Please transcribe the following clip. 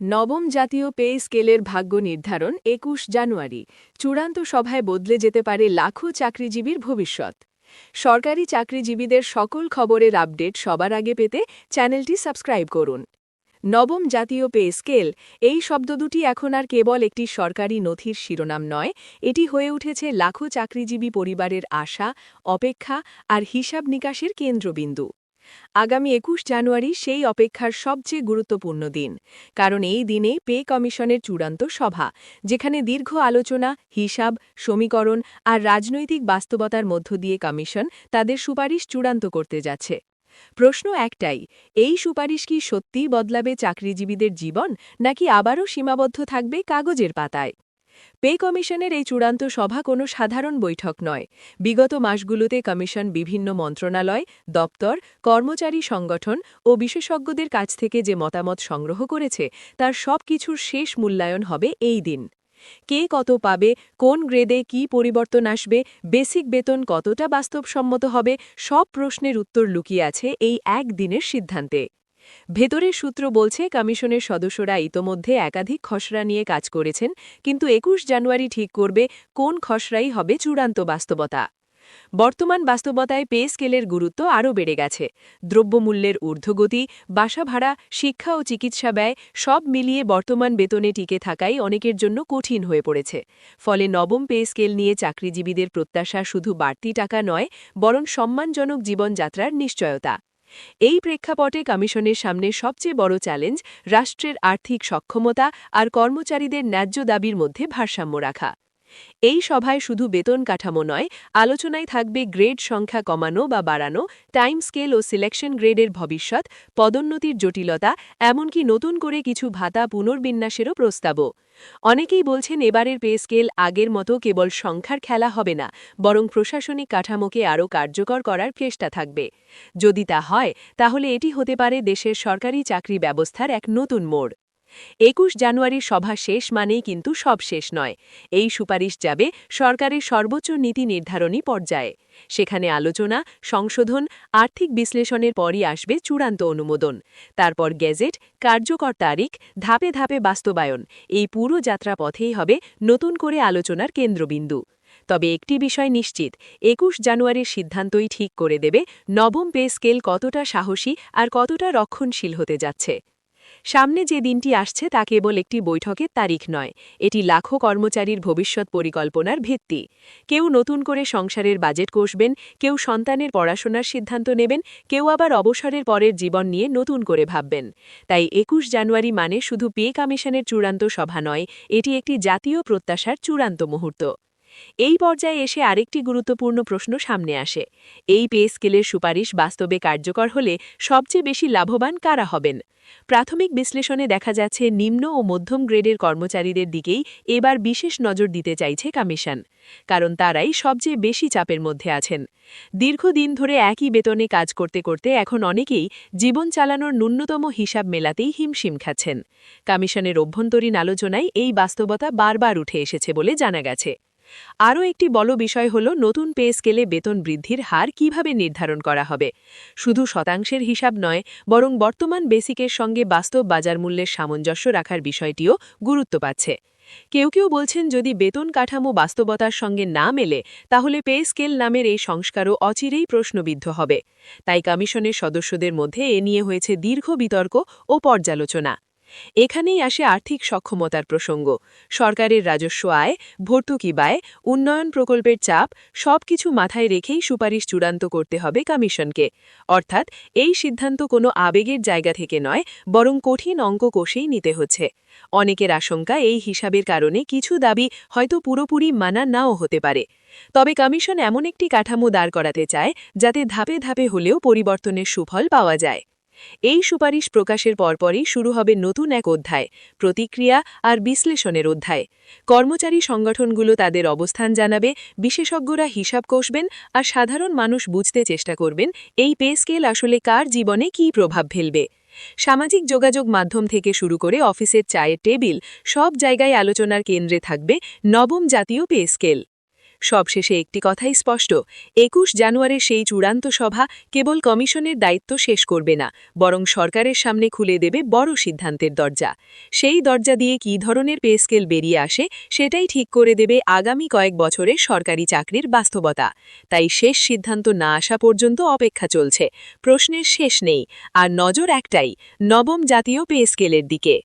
নবম জাতীয় পে স্কেলের ভাগ্য নির্ধারণ একুশ জানুয়ারি। চূড়ান্ত সভায় বদলে যেতে পারে লাখো চাকরিজীবীর ভবিষ্যৎ। সরকারি চাকরিজীবীদের সকল খবরের আপডেট সবার আগে পেতে চ্যানেলটি সাবস্ক্রাইব করুন। নবম জাতীয় পে স্কেল, এই শব্দ দুটি এখন আর কেবল একটি সরকারি নথির শিরোনাম নয়, এটি হয়ে উঠেছে লাখো চাকরিজীবী পরিবারের আশা, অপেক্ষা আর হিসাব নিকাশের কেন্দ্রবিন্দু। আগামী একুশ জানুয়ারি সেই অপেক্ষার সবচেয়ে গুরুত্বপূর্ণ দিন, কারণ এই দিনে পে কমিশনের চূড়ান্ত সভা, যেখানে দীর্ঘ আলোচনা, হিসাব, সমীকরণ আর রাজনৈতিক বাস্তবতার মধ্য দিয়ে কমিশন তাদের সুপারিশ চূড়ান্ত করতে যাচ্ছে। প্রশ্ন একটাই, এই সুপারিশ কি সত্যিই বদলাবে চাকরিজীবীদের জীবন, নাকি আবারও সীমাবদ্ধ থাকবে কাগজের পাতায়? পে কমিশনের এই চূড়ান্ত সভা কোনো সাধারণ বৈঠক নয়। বিগত মাসগুলোতে কমিশন বিভিন্ন মন্ত্রণালয়, দপ্তর, কর্মচারী সংগঠন ও বিশেষজ্ঞদের কাছ থেকে যে মতামত সংগ্রহ করেছে, তার সব কিছুর শেষ মূল্যায়ন হবে এই দিন। কে কত পাবে, কোন গ্রেডে কি পরিবর্তন আসবে, বেসিক বেতন কতটা বাস্তবসম্মত হবে, সব প্রশ্নের উত্তর লুকিয়ে আছে এই এক দিনের সিদ্ধান্তে। ভেতরের সূত্র বলছে, কমিশনের সদস্যরা ইতোমধ্যে একাধিক খসড়া নিয়ে কাজ করেছেন, কিন্তু একুশ জানুয়ারি ঠিক করবে কোন খসড়াই হবে চূড়ান্ত বাস্তবতা। বর্তমান বাস্তবতায় পে স্কেলের গুরুত্ব আরও বেড়ে গেছে। দ্রব্যমূল্যের ঊর্ধ্বগতি, বাসা ভাড়া, শিক্ষা ও চিকিৎসা ব্যয় সব মিলিয়ে বর্তমান বেতনে টিকে থাকাই অনেকের জন্য কঠিন হয়ে পড়েছে। ফলে নবম পে স্কেল নিয়ে চাকরিজীবীদের প্রত্যাশা শুধু বাড়তি টাকা নয়, বরং সম্মানজনক জীবনযাত্রার নিশ্চয়তা। এই প্রেক্ষাপটে কমিশনের সামনে সবচেয়ে বড় চ্যালেঞ্জ রাষ্ট্রের আর্থিক সক্ষমতা আর কর্মচারীদের ন্যায্য দাবির মধ্যে ভারসাম্য রাখা। এই সভায় শুধু বেতন কাঠামো নয়, আলোচনায় থাকবে গ্রেড সংখ্যা কমানো বা বাড়ানো, টাইম স্কেল ও সিলেকশন গ্রেডের ভবিষ্যৎ, পদোন্নতির জটিলতা, এমনকি নতুন করে কিছু ভাতা পুনর্বিন্যাসেরও প্রস্তাবও। অনেকেই বলছেন এবারের পে স্কেল আগের মতো কেবল সংখ্যার খেলা হবে না, বরং প্রশাসনিক কাঠামোকে আরও কার্যকর করার চেষ্টা থাকবে। যদি তা হয়, তাহলে এটি হতে পারে দেশের সরকারি চাকরি ব্যবস্থার এক নতুন মোড়। একুশ জানুয়ারির সভা শেষ মানেই কিন্তু সব শেষ নয়। এই সুপারিশ যাবে সরকারের সর্বোচ্চ নীতি নির্ধারণী পর্যায়ে। সেখানে আলোচনা, সংশোধন, আর্থিক বিশ্লেষণের পরই আসবে চূড়ান্ত অনুমোদন। তারপর গেজেট কার্যকর তারিখ, ধাপে ধাপে বাস্তবায়ন। এই পুরো যাত্রাপথেই হবে নতুন করে আলোচনার কেন্দ্রবিন্দু। তবে একটি বিষয় নিশ্চিত, একুশ জানুয়ারির সিদ্ধান্তই ঠিক করে দেবে নবম পে স্কেল কতটা সাহসী আর কতটা রক্ষণশীল হতে যাচ্ছে। সামনে যে দিনটি আসছে তা কেবল একটি বৈঠকের তারিখ নয়, এটি লাখো কর্মচারীর ভবিষ্যৎ পরিকল্পনার ভিত্তি। কেউ নতুন করে সংসারের বাজেট কষবেন, কেউ সন্তানের পড়াশোনার সিদ্ধান্ত নেবেন, কেউ আবার অবসরের পরের জীবন নিয়ে নতুন করে ভাববেন। তাই একুশ জানুয়ারি মানে শুধু পে কমিশনের চূড়ান্ত সভা নয়, এটি একটি জাতীয় প্রত্যাশার চূড়ান্ত মুহূর্ত। এই পর্যায়ে এসে আরেকটি গুরুত্বপূর্ণ প্রশ্ন সামনে আসে। এই পে স্কেলের সুপারিশ বাস্তবে কার্যকর হলে সবচেয়ে বেশি লাভবান কারা হবেন? প্রাথমিক বিশ্লেষণে দেখা যাচ্ছে নিম্ন ও মধ্যম গ্রেডের কর্মচারীদের দিকেই এবার বিশেষ নজর দিতে চাইছে কমিশন, কারণ তারাই সবচেয়ে বেশি চাপের মধ্যে আছেন। দীর্ঘদিন ধরে একই বেতনে কাজ করতে করতে এখন অনেকেই জীবন চালানোর ন্যূনতম হিসাব মেলাতেই হিমশিম খাচ্ছেন। কমিশনের অভ্যন্তরীণ আলোচনায় এই বাস্তবতা বারবার উঠে এসেছে বলে জানা গেছে। আরও একটি বড় বিষয় হল, নতুন পে স্কেলে বেতন বৃদ্ধির হার কীভাবে নির্ধারণ করা হবে? শুধু শতাংশের হিসাব নয়, বরং বর্তমান বেসিকের সঙ্গে বাস্তব বাজার মূল্যের সামঞ্জস্য রাখার বিষয়টিও গুরুত্ব পাচ্ছে। কেউ কেউ বলছেন, যদি বেতন কাঠামো বাস্তবতার সঙ্গে না মেলে, তাহলে পে স্কেল নামের এই সংস্কারও অচিরেই প্রশ্নবিদ্ধ হবে। তাই কমিশনের সদস্যদের মধ্যে এ নিয়ে হয়েছে দীর্ঘ বিতর্ক ও পর্যালোচনা। এখানেই আসে আর্থিক সক্ষমতার প্রসঙ্গ। সরকারের রাজস্ব আয়, ভর্তুকি ব্যয়, উন্নয়ন প্রকল্পের চাপ সব কিছু মাথায় রেখেই সুপারিশ চূড়ান্ত করতে হবে কমিশনকে। অর্থাৎ এই সিদ্ধান্ত কোনো আবেগের জায়গা থেকে নয়, বরং কঠিন অঙ্ক কষেই নিতে হচ্ছে। অনেকের আশঙ্কা এই হিসাবের কারণে কিছু দাবি হয়তো পুরোপুরি মানা নাও হতে পারে। তবে কমিশন এমন একটি কাঠামো দাঁড় করাতে চায়, যাতে ধাপে ধাপে হলেও পরিবর্তনের সুফল পাওয়া যায়। এই সুপারিশ প্রকাশের পরপরই শুরু হবে নতুন এক অধ্যায়, প্রতিক্রিয়া আর বিশ্লেষণের অধ্যায়। কর্মচারী সংগঠনগুলো তাদের অবস্থান জানাবে, বিশেষজ্ঞরা হিসাব কষবেন আর সাধারণ মানুষ বুঝতে চেষ্টা করবেন এই পে স্কেল আসলে কার জীবনে কী প্রভাব ফেলবে। সামাজিক যোগাযোগ মাধ্যম থেকে শুরু করে অফিসের চায়ের টেবিল সব জায়গায় আলোচনার কেন্দ্রে থাকবে নবম জাতীয় পে স্কেল। সবশেষে একটি কথাই স্পষ্ট, একুশ জানুয়ারির সেই চূড়ান্ত সভা কেবল কমিশনের দায়িত্ব শেষ করবে না, বরং সরকারের সামনে খুলে দেবে বড় সিদ্ধান্তের দরজা। সেই দরজা দিয়ে কী ধরনের পে স্কেল বেরিয়ে আসে, সেটাই ঠিক করে দেবে আগামী কয়েক বছরের সরকারি চাকরির বাস্তবতা। তাই শেষ সিদ্ধান্ত না আসা পর্যন্ত অপেক্ষা চলছে। প্রশ্নের শেষ নেই, আর নজর একটাই, নবম জাতীয় পে স্কেলের দিকে।